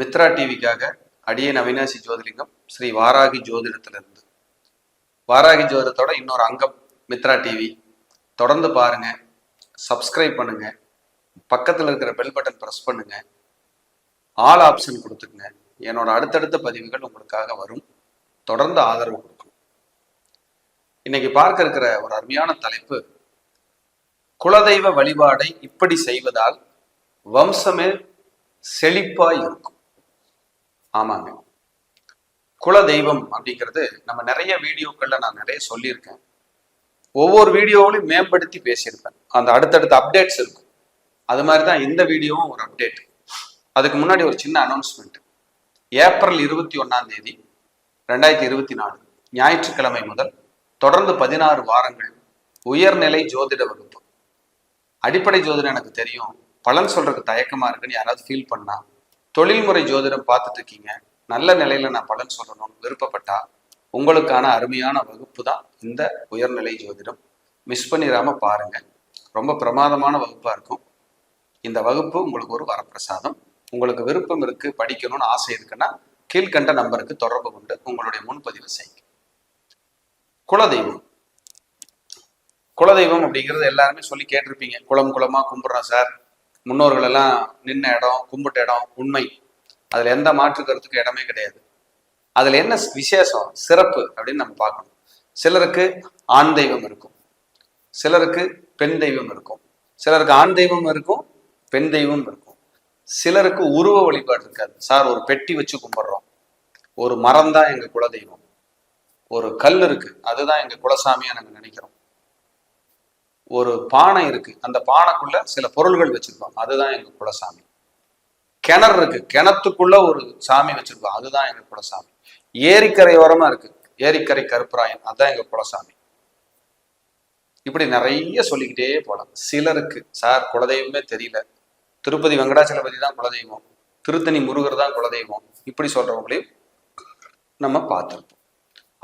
மித்ரா டிவிக்காக அடியன் அவினாசி ஜோதிலிங்கம் ஸ்ரீ வாராகி ஜோதிடத்திலிருந்து. வாராகி ஜோதிடத்தோட இன்னொரு அங்கம் மித்ரா டிவி. தொடர்ந்து பாருங்க சப்ஸ்கிரைப் பண்ணுங்க பக்கத்தில் இருக்கிற பெல் பட்டன் ப்ரெஸ் பண்ணுங்க ஆல் ஆப்ஷன் கொடுத்துக்குங்க. என்னோட அடுத்தடுத்த பதிவுகள் உங்களுக்காக வரும். தொடர்ந்து ஆதரவு கொடுக்கணும். இன்னைக்கு பார்க்க இருக்கிற ஒரு அருமையான தலைப்பு குலதெய்வ வழிபாடை இப்படி செய்வதால் வம்சமே செழிப்பாய் இருக்கும். ஆமாங்க. குல தெய்வம் அப்படிங்கிறது நம்ம நிறைய வீடியோக்கள்ல நான் நிறைய சொல்லியிருக்கேன். ஒவ்வொரு வீடியோவிலையும் மேம்படுத்தி பேசியிருப்பேன். அந்த அடுத்தடுத்த அப்டேட்ஸ் இருக்கும். அது மாதிரி தான் இந்த வீடியோவும் ஒரு அப்டேட் அதுக்கு முன்னாடி ஒரு சின்ன அனௌன்ஸ்மெண்ட் ஏப்ரல் இருபத்தி ஒன்னாம் தேதி ரெண்டாயிரத்தி இருபத்தி நாலு ஞாயிற்றுக்கிழமை முதல் தொடர்ந்து பதினாறு வாரங்கள் உயர்நிலை ஜோதிட வகுப்பு. அடிப்படை ஜோதிடம் எனக்கு தெரியும். பலன் சொல்றதுக்கு தயக்கமா இருக்குன்னு யாராவது ஃபீல் பண்ணா தொழில்முறை ஜோதிடம் பார்த்துட்டு இருக்கீங்க நல்ல நிலையில நான் பலன் சொல்லணும்னு விருப்பப்பட்டா உங்களுக்கான அருமையான வகுப்பு தான் இந்த உயர்நிலை ஜோதிடம். மிஸ் பண்ணிடாம பாருங்க. ரொம்ப பிரமாதமான வகுப்பா இருக்கும். இந்த வகுப்பு உங்களுக்கு ஒரு வரப்பிரசாதம். உங்களுக்கு விருப்பம் இருக்கு படிக்கணும்னு ஆசை இருக்குன்னா கீழ்கண்ட நம்பருக்கு தொடர்பு கொண்டு உங்களுடைய முன்பதிவு செய்யுங்க. குலதெய்வம். குலதெய்வம் அப்படிங்கிறது எல்லாருமே சொல்லி கேட்டிருப்பீங்க. குளம் குளமா கும்பிடுறோம் சார். முன்னோர்கள் எல்லாம் நின்ன இடம் கும்பிட்ட இடம் உண்மை. அதுல எந்த மாற்று கருத்துக்கு இடமே கிடையாது. அதுல என்ன விசேஷம்? சிறப்பு அப்படின்னு நம்ம பார்க்கணும். சிலருக்கு ஆண் தெய்வம் இருக்கும். சிலருக்கு பெண் தெய்வம் இருக்கும். சிலருக்கு ஆண் தெய்வம் இருக்கும் பெண் தெய்வம் இருக்கும். சிலருக்கு உருவ வழிபாடு இருக்காது. சார் ஒரு பெட்டி வச்சு கும்பிடுறோம். ஒரு மரம் தான் எங்க குலதெய்வம். ஒரு கல் இருக்கு. அதுதான் எங்க குலசாமியா நாங்க நினைக்கிறோம். ஒரு பானை இருக்கு. அந்த பானைக்குள்ள சில பொருள்கள் வச்சிருக்கோம் அதுதான் எங்க குலசாமி. கிணறு இருக்கு. கிணத்துக்குள்ள ஒரு சாமி வச்சிருப்போம் அதுதான் எங்க குலசாமி. ஏரிக்கரை ஓரமா இருக்கு. ஏரிக்கரை கருப்பராயன். அதுதான் எங்க குலசாமி. இப்படி நிறைய சொல்லிக்கிட்டே போலாம். சிலருக்கு சார் குலதெய்வமே தெரியல. திருப்பதி வெங்கடாச்சலபதி தான் குலதெய்வம். திருத்தணி முருகர் தான் குலதெய்வம். இப்படி சொல்றவங்களையும் நம்ம பார்த்துருப்போம்.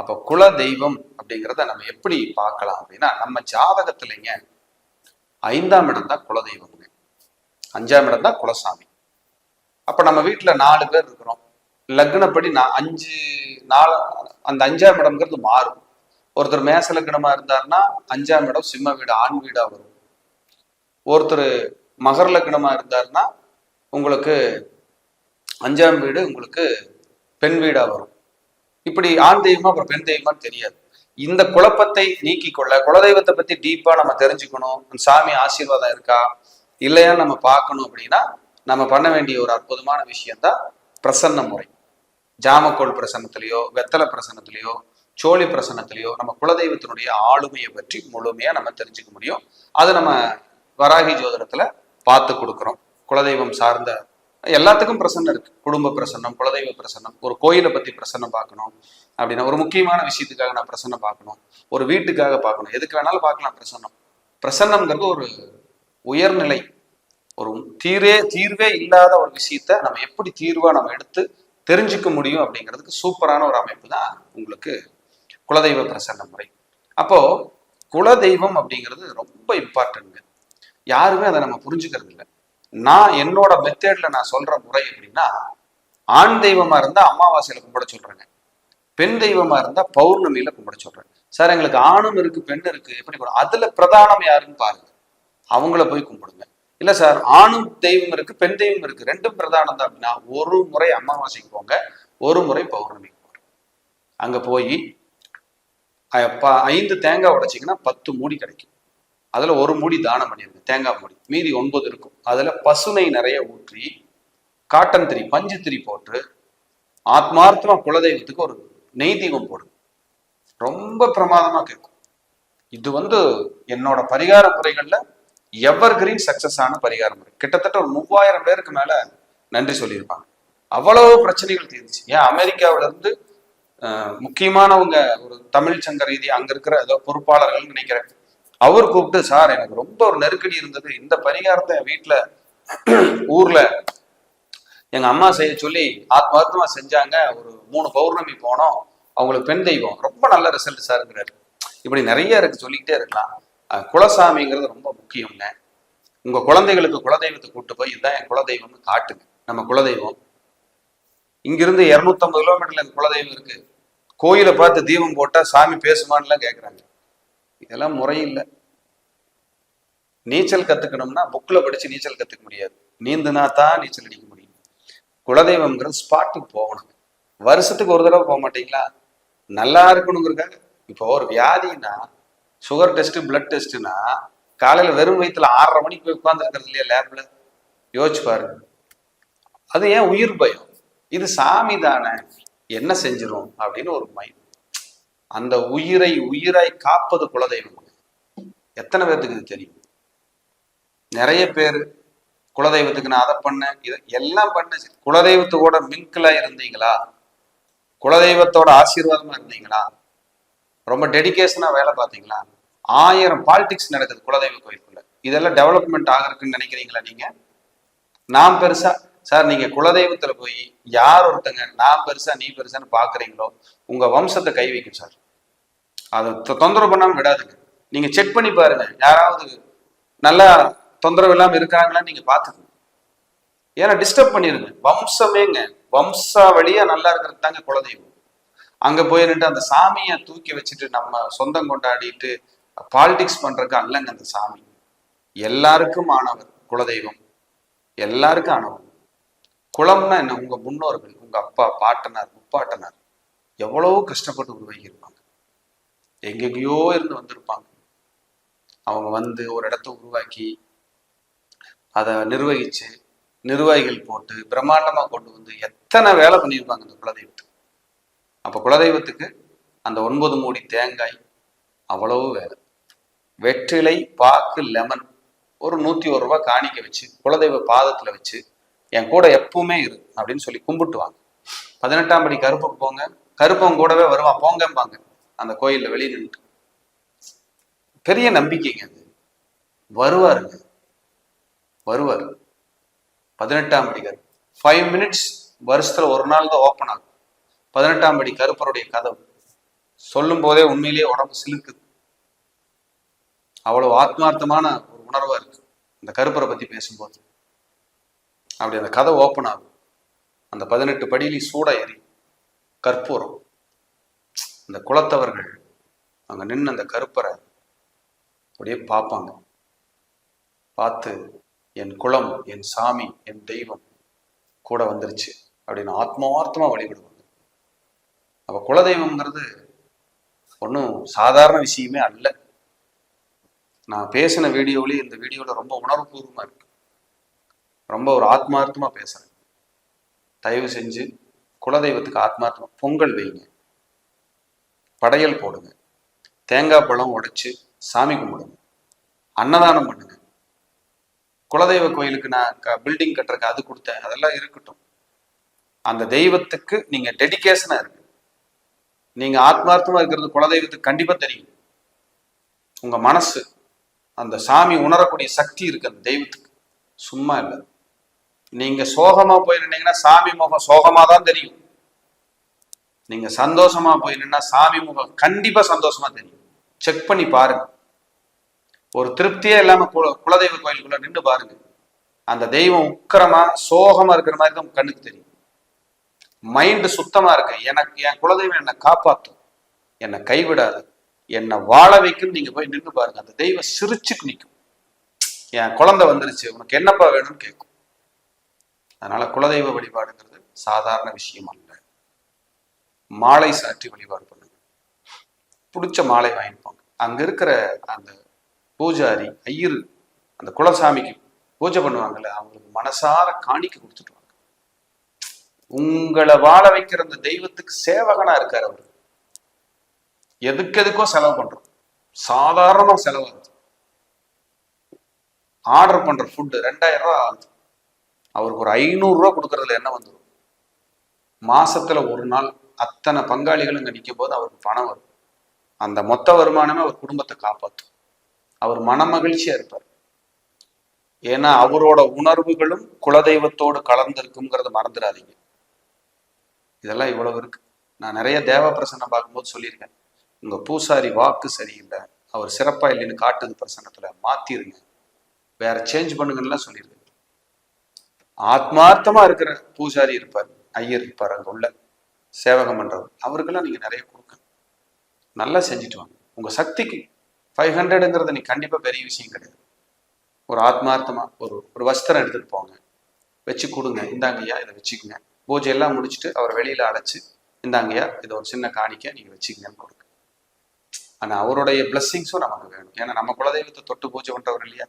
அப்ப குல தெய்வம் அப்படிங்கிறத நம்ம எப்படி பார்க்கலாம் அப்படின்னா நம்ம ஜாதகத்துலங்க ஐந்தாம் இடம் தான் குலதெய்வம்ங்க. அஞ்சாம் இடம் தான் குலசாமி. அப்ப நம்ம வீட்டுல நாலு பேர் இருக்கிறோம். லக்னப்படி நான் அஞ்சு நாலு அந்த அஞ்சாம் இடம்ங்கிறது மாறும். ஒருத்தர் மேச லக்னமா இருந்தாருன்னா அஞ்சாம் இடம் சிம்ம வீடு ஆண் வீடா வரும். ஒருத்தர் மகர லக்னமா இருந்தாருன்னா உங்களுக்கு அஞ்சாம் வீடு உங்களுக்கு பெண் வீடா வரும். இப்படி ஆண் தெய்வமா அப்புறம் பெண் தெய்வமான்னு தெரியாது. இந்த குழப்பத்தை நீக்கி கொள்ள குலதெய்வத்தை பத்தி டீப்பா நம்ம தெரிஞ்சுக்கணும். சாமி ஆசீர்வாதம் இருக்கா? இல்லையா நம்ம பார்க்கணும் அப்படின்னா நம்ம பண்ண வேண்டிய ஒரு அற்புதமான விஷயம்தான் பிரசன்ன முறை. ஜாமக்கோள் பிரசன்னத்திலேயோ வெத்தலை பிரசன்னத்திலேயோ சோழி பிரசன்னத்திலேயோ நம்ம குலதெய்வத்தினுடைய ஆளுமையை பற்றி முழுமையா நம்ம தெரிஞ்சுக்க முடியும். அது நம்ம வராகி ஜோதிடத்துல பார்த்து கொடுக்குறோம். குலதெய்வம் சார்ந்த எல்லாத்துக்கும் பிரசன்னம் இருக்கு. குடும்ப பிரசன்னம் குலதெய்வ பிரசன்னம் ஒரு கோயிலை பத்தி பிரசன்னம் பார்க்கணும் அப்படின்னா ஒரு முக்கியமான விஷயத்துக்காக நான் பிரசன்னம் பார்க்கணும் ஒரு வீட்டுக்காக பார்க்கணும் எதுக்கு வேணாலும் பார்க்கலாம் பிரசன்னம். பிரசன்னம்ங்கிறது ஒரு உயர்நிலை ஒரு தீரே தீர்வே இல்லாத ஒரு விஷயத்த நம்ம எப்படி தீர்வா நம்ம எடுத்து தெரிஞ்சுக்க முடியும் அப்படிங்கிறதுக்கு சூப்பரான ஒரு அமைப்பு தான் உங்களுக்கு குலதெய்வ பிரசன்ன முறை. அப்போ குலதெய்வம் அப்படிங்கிறது ரொம்ப இம்பார்ட்டன்ட்ங்க யாருமே அதை நம்ம புரிஞ்சுக்கிறது இல்லை நான் என்னோட மெத்தேட்ல நான் சொல்ற முறை அப்படின்னா ஆண் தெய்வமா இருந்தா அமாவாசையில கும்பிட சொல்றேங்க. பெண் தெய்வமா இருந்தா பௌர்ணமியில கும்பிட சொல்றேன். சார் எங்களுக்கு ஆணும் இருக்கு பெண் இருக்கு எப்படி அதுல பிரதானம் யாருன்னு பாருங்க. அவங்கள போய் கும்பிடுங்க. இல்ல சார் ஆணும் தெய்வம் இருக்கு பெண் தெய்வம் இருக்கு ரெண்டும் பிரதானம் தான் அப்படின்னா ஒரு முறை அமாவாசைக்கு போங்க ஒரு முறை பௌர்ணமிக்கு போங்க. அங்க போய் ஐந்து தேங்காய் உடைச்சிங்கன்னா பத்து மூடி கிடைக்கும். அதில் ஒரு மூடி தானம் பண்ணிருங்க தேங்காய் மூடி. மீதி ஒன்பது இருக்கும். அதில் பசுனை நிறைய ஊற்றி காட்டன் திரி பஞ்சு திரி போட்டு ஆத்மார்த்தமாக குலதெய்வத்துக்கு ஒரு நெய் தீபம் போடுங்க ரொம்ப பிரமாதமாக கேட்கும் இது வந்து என்னோட பரிகார முறைகளில் எவர் கிரீன் சக்சஸ் ஆன பரிகார முறை. கிட்டத்தட்ட ஒரு மூவாயிரம் பேருக்கு மேலே நன்றி சொல்லியிருப்பாங்க. அவ்வளவு பிரச்சனைகள் தீர்ந்துச்சு. ஏன் அமெரிக்காவிலேருந்து முக்கியமானவங்க ஒரு தமிழ் சங்க ரீதி அங்கே இருக்கிற ஏதோ பொறுப்பாளர்கள் நினைக்கிறேன். அவர் கூப்பிட்டு சார் எனக்கு ரொம்ப ஒரு நெருக்கடி இருந்தது. இந்த பரிகாரத்தை என் வீட்டுல ஊர்ல எங்க அம்மா செய்ய சொல்லி ஆத்மார்த்தமா செஞ்சாங்க. ஒரு மூணு பௌர்ணமி போனோம். அவங்களுக்கு பெண் தெய்வம். ரொம்ப நல்ல ரிசல்ட் சாருங்கிறாரு. இப்படி நிறைய இருக்கு சொல்லிக்கிட்டே இருக்கலாம். குலசாமிங்கிறது ரொம்ப முக்கியம்ங்க. உங்க குழந்தைகளுக்கு குலதெய்வத்தை கூட்டு போய் இதுதான் என் குலதெய்வம்னு காட்டுங்க. நம்ம குலதெய்வம். இங்கிருந்து இருநூத்தம்பது கிலோமீட்டர்ல எங்க குலதெய்வம் இருக்கு. கோயிலை பார்த்து தீபம் போட்டா சாமி பேசுமான்லாம் கேட்குறாங்க இதெல்லாம் முறையில்லை. நீச்சல் கத்துக்கணும்னா புக்ல படிச்சு நீச்சல் கத்துக்க முடியாது. நீந்துனா தான் நீச்சல் அடிக்க முடியும். குலதெய்வம்ங்கிறது ஸ்பாட்டுக்கு போகணும். வருஷத்துக்கு ஒரு தடவை போக மாட்டீங்களா? நல்லா இருக்கணுங்கிறதுக்காக. இப்போ ஒரு வியாதின்னா சுகர் டெஸ்ட் பிளட் டெஸ்ட்னா காலையில வெறும் வயிற்றுல ஆறரை மணிக்கு போய் உட்காந்துருக்கிறது இல்லையா லேப்ல யோசிச்சு பாருங்க. அது ஏன் உயிர் பயம்? இது சாமி தானே. என்ன செஞ்சிரும்? அப்படின்னு ஒரு மைண்ட் அந்த உயிரை உயிராய் காப்பது குலதெய்வம். எத்தனை பேர்த்துக்கு இது தெரியும்? நிறைய பேர் குலதெய்வத்துக்கு நான் அதை பண்ணேன் இதை எல்லாம் பண்ண குலதெய்வத்தோட மிங்கிளா இருந்தீங்களா? குலதெய்வத்தோட ஆசீர்வாதமா இருந்தீங்களா? ரொம்ப டெடிக்கேஷனா வேலை பார்த்தீங்களா? ஆயிரம் பாலிடிக்ஸ் நடக்குது குலதெய்வ கோயிலுக்குள்ள. இதெல்லாம் டெவலப்மெண்ட் ஆகிருக்குன்னு நினைக்கிறீங்களா நீங்க? நான் பெருசா சார் நீங்க குலதெய்வத்துல போய் யார் ஒருத்தங்க நான் பெருசா நீ பெருசான்னு பாக்குறீங்களோ உங்க வம்சத்தை கை வைக்கும் சார். அதை தொந்தரவு பண்ணாமல் விடாதுங்க. நீங்கள் செக் பண்ணி பாருங்க. யாராவது நல்லா தொந்தரவு இல்லாமல் இருக்கிறாங்களான்னு நீங்கள் பாத்துக்கோங்க ஏன்னா டிஸ்டர்ப் பண்ணிடுங்க வம்சமேங்க. வம்சா வழியா நல்லா இருக்கிறது தாங்க குலதெய்வம். அங்கே போய் நின்று அந்த சாமியை தூக்கி வச்சுட்டு நம்ம சொந்தம் கொண்டாடிட்டு பாலிடிக்ஸ் பண்ணுறதுக்கு அல்லங்க அந்த சாமி. எல்லாருக்கும் ஆனவர் குலதெய்வம். எல்லாருக்கும் ஆனவர். குளம்னா என்ன? உங்கள் முன்னோர்கள் உங்கள் அப்பா பாட்டனார் முப்பாட்டனார் எவ்வளோ கஷ்டப்பட்டு உருவாகியிருப்பாங்க எங்கெங்கேயோ இருந்து வந்திருப்பாங்க. அவங்க வந்து ஒரு இடத்த உருவாக்கி அதை நிர்வகிச்சு நிர்வாகிகள் போட்டு பிரம்மாண்டமாக கொண்டு வந்து எத்தனை வேலை பண்ணியிருப்பாங்க அந்த குலதெய்வத்துக்கு. அப்போ குலதெய்வத்துக்கு அந்த ஒன்பது மூடி தேங்காய் அவ்வளவு வேலை. வெற்றிலை பாக்கு லெமன் ஒரு நூத்தி ஒரு ரூபாய் காணிக்க வச்சு குலதெய்வ பாதத்துல வச்சு என் கூட எப்பவுமே இரு அப்படின்னு சொல்லி கும்பிட்டுவாங்க. பதினெட்டாம் படி கருப்புக்கு போங்க. கருப்பம் கூடவே வருவான் போங்கம்பாங்க. அந்த கோயில்ல வெளியே நின்று பெரிய நம்பிக்கைங்க அது. வருவாருங்க. வருவார். பதினெட்டாம் படி ஃபைவ் மினிட்ஸ் வருஷத்துல ஒரு நாள் தான் ஓப்பன் ஆகும். பதினெட்டாம் படி கருப்பருடைய கதவு. சொல்லும் போதே உண்மையிலேயே உடம்பு சிலுக்குது அவ்வளவு ஆத்மார்த்தமான ஒரு உணர்வா இருக்கு. அந்த கருப்பரை பத்தி பேசும்போது. அப்படி அந்த கதை ஓப்பன் ஆகும். அந்த பதினெட்டு படியிலையும் சூட எரி கற்பூரம். அந்த குலத்தவர்கள் அங்கே நின்று அந்த கருப்பரை அப்படியே பார்ப்பாங்க. பார்த்து என் குலம் என் சாமி என் தெய்வம் கூட வந்துருச்சு அப்படின்னு ஆத்மார்த்தமாக வழிபடுவாங்க. அப்போ குலதெய்வம்ங்கிறது ஒன்றும் சாதாரண விஷயமே அல்ல. நான் பேசின வீடியோவிலேயே இந்த வீடியோவில் ரொம்ப உணர்வுபூர்வமாக இருக்கு. ரொம்ப ஒரு ஆத்மார்த்தமாக பேசுகிறேன் தயவு செஞ்சு குலதெய்வத்துக்கு ஆத்மார்த்தமாக பொங்கல் வைங்க. படையல் போடுங்க. தேங்காய் பழம் உடைச்சு சாமி கும்பிடுங்க. அன்னதானம் பண்ணுங்க. குலதெய்வ கோயிலுக்கு நான் க பில்டிங் கட்டுறக்கு அது கொடுத்தேன். அதெல்லாம் இருக்கட்டும். அந்த தெய்வத்துக்கு நீங்க டெடிகேஷனா இருக்கு நீங்க ஆத்மார்த்தமா இருக்கிறது குலதெய்வத்துக்கு கண்டிப்பா தெரியும். உங்க மனசு அந்த சாமி உணரக்கூடிய சக்தி இருக்கு அந்த தெய்வத்துக்கு. சும்மா இல்லை. நீங்க சோகமா போயிருந்தீங்கன்னா சாமி முகம் சோகமா தான் தெரியும். நீங்க சந்தோஷமா போயிருந்தா சாமி முகம் கண்டிப்பா சந்தோஷமா தெரியும். செக் பண்ணி பாருங்க. ஒரு திருப்தியே இல்லாம குல- குலதெய்வ கோயிலுக்குள்ள நின்று பாருங்க. அந்த தெய்வம் உக்கிரமா சோகமா இருக்கிற மாதிரி தான் கண்ணுக்கு தெரியும். மைண்டு சுத்தமா இருக்கு. எனக்கு என் குலதெய்வம் என்னை காப்பாத்தும். என்னை கைவிடாது. என்னை வாழ வைக்கும் நீங்க போய் நின்று பாருங்க. அந்த தெய்வம் சிரிச்சுக்கு நிற்கும் என் குழந்தை வந்துருச்சு. உனக்கு என்னப்பா வேணும்னு கேட்கும் அதனால குலதெய்வ வழிபாடுங்கிறது சாதாரண விஷயம் அல்ல. மாலை சாற்றி வழிபாடு பண்ணுங்க. பிடிச்ச மாலை வாங்கிப்பாங்க அங்க இருக்கிற அந்த பூஜாரி ஐயர் அந்த குலசாமிக்கு பூஜை பண்ணுவாங்கல்ல அவங்களுக்கு மனசார காணிக்க கொடுத்துட்டு வாங்க. உங்களை வாழ வைக்கிற அந்த தெய்வத்துக்கு சேவகனா இருக்காரு அவரு. எதுக்கு எதுக்கோ செலவு பண்றோம். சாதாரணமா செலவாகுது ஆர்டர் பண்ற ஃபுட்டு ரெண்டாயிரம் ரூபாய் ஆகுது. அவருக்கு ஒரு ஐநூறு ரூபா கொடுக்கறதுல என்ன வந்துடும் மாசத்துல ஒரு நாள் அத்தனை பங்காளிகள் இங்க நிற்கும் போது அவருக்கு பணம் வரும். அந்த மொத்த வருமானமே அவர் குடும்பத்தை காப்பாற்றும் அவர் மனமகிழ்ச்சியா இருப்பார். ஏன்னா அவரோட உணர்வுகளும் குலதெய்வத்தோடு கலந்திருக்குங்கிறத மறந்துடாதீங்க. இதெல்லாம் இவ்வளவு இருக்கு. நான் நிறைய தேவ பிரசன்னம் பார்க்கும்போது சொல்லியிருக்கேன். உங்க பூசாரி வாக்கு சரியில்லை. அவர் சிறப்பா இல்லைன்னு காட்டுது பிரசன்னத்துல. மாத்திருங்க. வேற சேஞ்ச் பண்ணுங்கன்னு சொல்லியிருக்கேன். ஆத்மார்த்தமா இருக்கிற பூசாரி இருப்பார். ஐயர் இருப்பார் அங்க உள்ள. சேவகம் பண்ணுறது அவருக்கெல்லாம் நீங்க நிறைய கொடுக்க நல்லா செஞ்சுட்டு வாங்க. உங்க சக்திக்கு ஃபைவ் ஹண்ட்ரடுங்கிறது நீ கண்டிப்பாக பெரிய விஷயம் கிடையாது. ஒரு ஆத்மார்த்தமா ஒரு ஒரு வஸ்திரம் எடுத்துட்டு போங்க. வச்சு கொடுங்க. இந்தாங்கய்யா இதை வச்சுக்கோங்க. பூஜை எல்லாம் முடிச்சுட்டு அவர் வெளியில அழைச்சி இந்தாங்கய்யா இதை ஒரு சின்ன காணிக்க நீங்க வச்சுக்கங்கன்னு கொடுங்க. ஆனா அவருடைய பிளஸ்ஸிங்ஸும் நமக்கு வேணும். ஏன்னா நம்ம குலதெய்வத்தை தொட்டு பூஜை பண்ணுறவர் இல்லையா?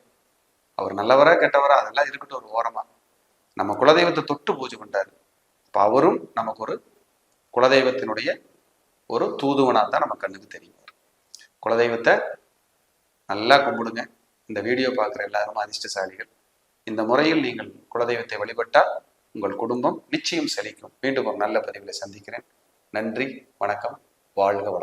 அவர் நல்லவரா கெட்டவரா அதெல்லாம் இருக்கட்டும் ஒரு ஓரமா. நம்ம குலதெய்வத்தை தொட்டு பூஜை பண்ணுறாரு அப்போ அவரும் நமக்கு ஒரு குலதெய்வத்தினுடைய ஒரு தூதுவனாக தான் நம்ம கண்ணுக்கு தெரியும். குலதெய்வத்தை நல்லா கும்பிடுங்க. இந்த வீடியோ பார்க்குற எல்லாரும் அதிர்ஷ்டசாலிகள். இந்த முறையில் நீங்கள் குலதெய்வத்தை வழிபட்டால் உங்கள் குடும்பம் நிச்சயம் செழிக்கும். மீண்டும் ஒரு நல்ல பதிவில் சந்திக்கிறேன். நன்றி வணக்கம் வாழ்க வளம்